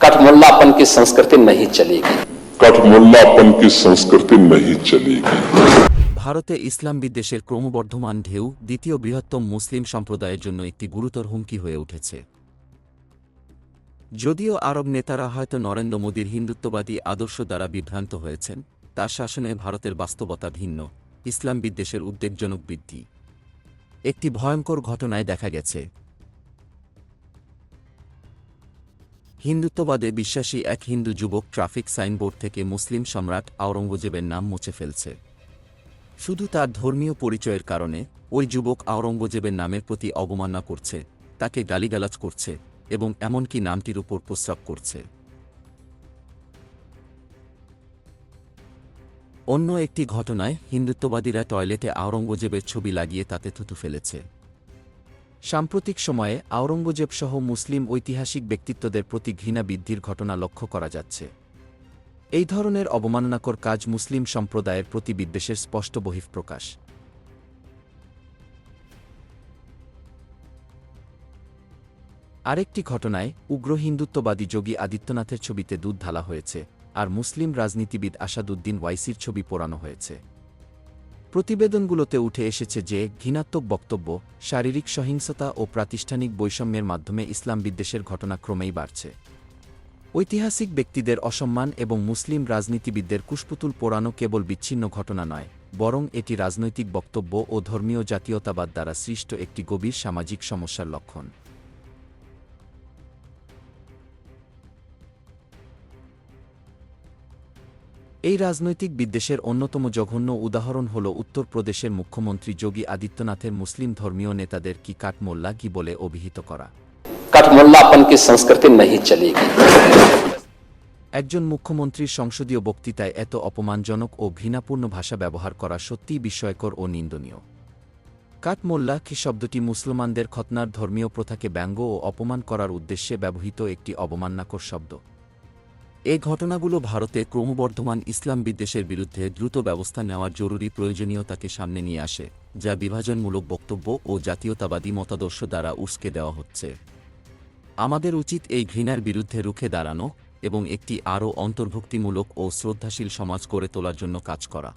कठमुल्लापन की संस्कृति नहीं चलेगी कठमुल्लापन की संस्कृति नहीं चलेगी ভারতে ইসলাম বিদ্বেষের ক্রমবর্ধমান ঢেউ দ্বিতীয় বৃহত্তম মুসলিম সম্প্রদায়ের জন্য একটি গুরুতর হুমকি হয়ে উঠেছে যদিও আরব নেতারা হয়তো নরেন্দ্র মোদীর হিন্দুত্ববাদী আদর্শ দ্বারা বিভ্রান্ত হয়েছেন তার শাসনে ভারতের বাস্তবতা ভিন্ন ইসলাম বিদ্বেষের উদ্বেগজনক বৃদ্ধি একটি ভয়ঙ্কর ঘটনায় দেখা গেছে হিন্দুত্ববাদে বিশ্বাসী এক হিন্দু যুবক ট্রাফিক সাইনবোর্ড থেকে মুসলিম সম্রাট আওরঙ্গজেবের নাম মুছে ফেলছে। শুধু তার ধর্মীয় পরিচয়ের কারণে ওই যুবক আওরঙ্গজেবের নামের প্রতি অবমাননা করছে, তাকে গালিগালাজ করছে এবং এমনকি নামটির উপর প্রস্রাব করছে। অন্য একটি ঘটনায় হিন্দুত্ববাদীরা টয়লেটে আওরঙ্গজেবের ছবি লাগিয়ে তাতে থুতু ফেলেছে। সাম্প্রতিক সময়ে আওরঙ্গজেব সহ মুসলিম ঐতিহাসিক ব্যক্তিত্বদের প্রতি ঘৃণা বৃদ্ধির ঘটনা লক্ষ্য করা যাচ্ছে। এই ধরনের অবমাননাকর কাজ মুসলিম সম্প্রদায়ের প্রতি বিদ্বেষের স্পষ্ট বহিঃপ্রকাশ। আরেকটি ঘটনায় উগ্র হিন্দুত্ববাদী যোগী আদিত্যনাথের ছবিতে দুধ ঢালা হয়েছে, আর মুসলিম রাজনীতিবিদ আসাদুদ্দিন ওয়াইসির ছবি পোড়ানো হয়েছে। প্রতিবেদনগুলোতে উঠে এসেছে যে, ঘৃণাত্মক বক্তব্য, শারীরিক সহিংসতা ও প্রাতিষ্ঠানিক বৈষম্যের মাধ্যমে ইসলাম বিদ্বেষের ঘটনা ক্রমেই বাড়ছে। ঐতিহাসিক ব্যক্তিদের অসম্মান এবং মুসলিম রাজনীতিবিদদের কুশপুতুল পোড়ানো কেবল বিচ্ছিন্ন ঘটনা নয়, বরং এটি রাজনৈতিক বক্তব্য ও ধর্মীয় জাতীয়তাবাদ দ্বারা সৃষ্ট একটি গভীর সামাজিক সমস্যার লক্ষণ। এই রাজনৈতিক বিদ্বেষের অন্যতম জঘন্য উদাহরণ হল উত্তরপ্রদেশের মুখ্যমন্ত্রী যোগী আদিত্যনাথের মুসলিম ধর্মীয় নেতাদের কি কাঠমোল্লা কি বলে অভিহিত করা? একজন মুখ্যমন্ত্রীর সংসদীয় বক্তৃতায় এত অপমানজনক ও ঘৃণাপূর্ণ ভাষা ব্যবহার করা সত্যিই বিস্ময়কর ও নিন্দনীয়। কাঠমোল্লা কি শব্দটি মুসলমানদের খতনার ধর্মীয় প্রথাকে ব্যঙ্গ ও অপমান করার উদ্দেশ্যে ব্যবহৃত একটি অবমাননাকর শব্দ? এই ঘটনাগুলো ভারতে ক্রমবর্ধমান ইসলাম বিদ্বেষের বিরুদ্ধে দ্রুত ব্যবস্থা নেওয়ার জরুরি প্রয়োজনীয়তাকে সামনে নিয়ে আসে, যা বিভাজনমূলক বক্তব্য ও জাতীয়তাবাদী মতাদর্শ দ্বারা উস্কে দেওয়া হচ্ছে। আমাদের উচিত এই ঘৃণার বিরুদ্ধে রুখে দাঁড়ানো এবং একটি আরও অন্তর্ভুক্তিমূলক ও শ্রদ্ধাশীল সমাজ গড়ে তোলার জন্য কাজ করা।